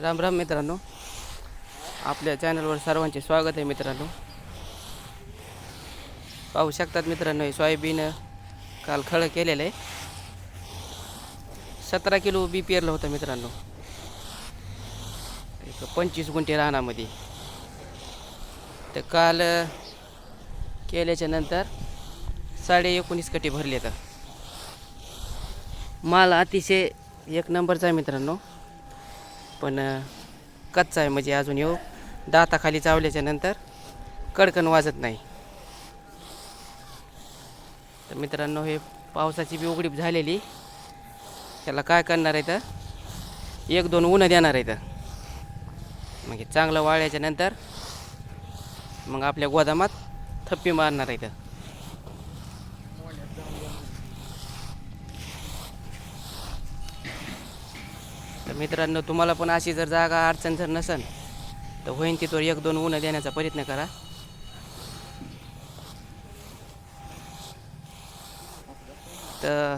राम राम मित्रांनो. आपल्या चॅनलवर सर्वांचे स्वागत आहे मित्रांनो. पाहू शकतात मित्रांनो हे सोयाबीन काल खळं केलेलं आहे. सतरा किलो बी पेरलं होतं मित्रांनो. एक पंचवीस गुंठे रानामध्ये. तर काल केल्याच्यानंतर साडे एकोणीस कटे भरले तर माल अतिशय एक नंबरचा आहे मित्रांनो. पण कच्चा आहे म्हणजे अजून येऊ. दाताखाली चावल्याच्या नंतर कडकन वाजत नाही. तर मित्रांनो हे पावसाची बी उघडीप झालेली. त्याला काय करणार आहे तर? एक दोन उन्हं देणार आहे तर. मग चांगलं वाळल्याच्या नंतर मग आपल्या गोदामात थप्पी मारणार आहे तर. तर मित्रांनो तुम्हाला पण अशी जर जागा अडचण जर नसेल तर होईन तिथवर एक दोन ऊन देण्याचा प्रयत्न करा. तर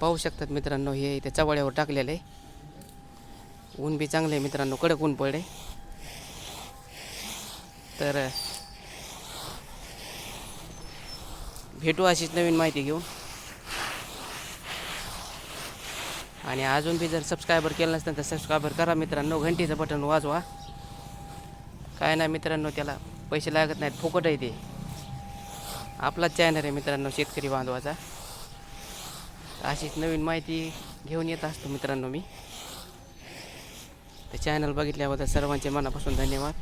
पाहू शकतात मित्रांनो हे इथे चवळ्यावर टाकलेलं आहे. ऊन बी चांगलं आहे मित्रांनो कडक ऊन पडले तर भेटू अशीच नवीन माहिती घेऊन. आणि अजून बी जर सबस्क्रायबर केलं नसतं तर सबस्क्रायबर करा मित्रांनो. घंटीचं बटन वाजवा. काय नाही मित्रांनो त्याला पैसे लागत नाहीत. फुकट आहे ते. आपलाच चॅनल आहे मित्रांनो शेतकरी बांधवाचा. अशीच नवीन माहिती घेऊन येत असतो मित्रांनो मी. तर चॅनल बघितल्याबद्दल सर्वांचे मनापासून धन्यवाद.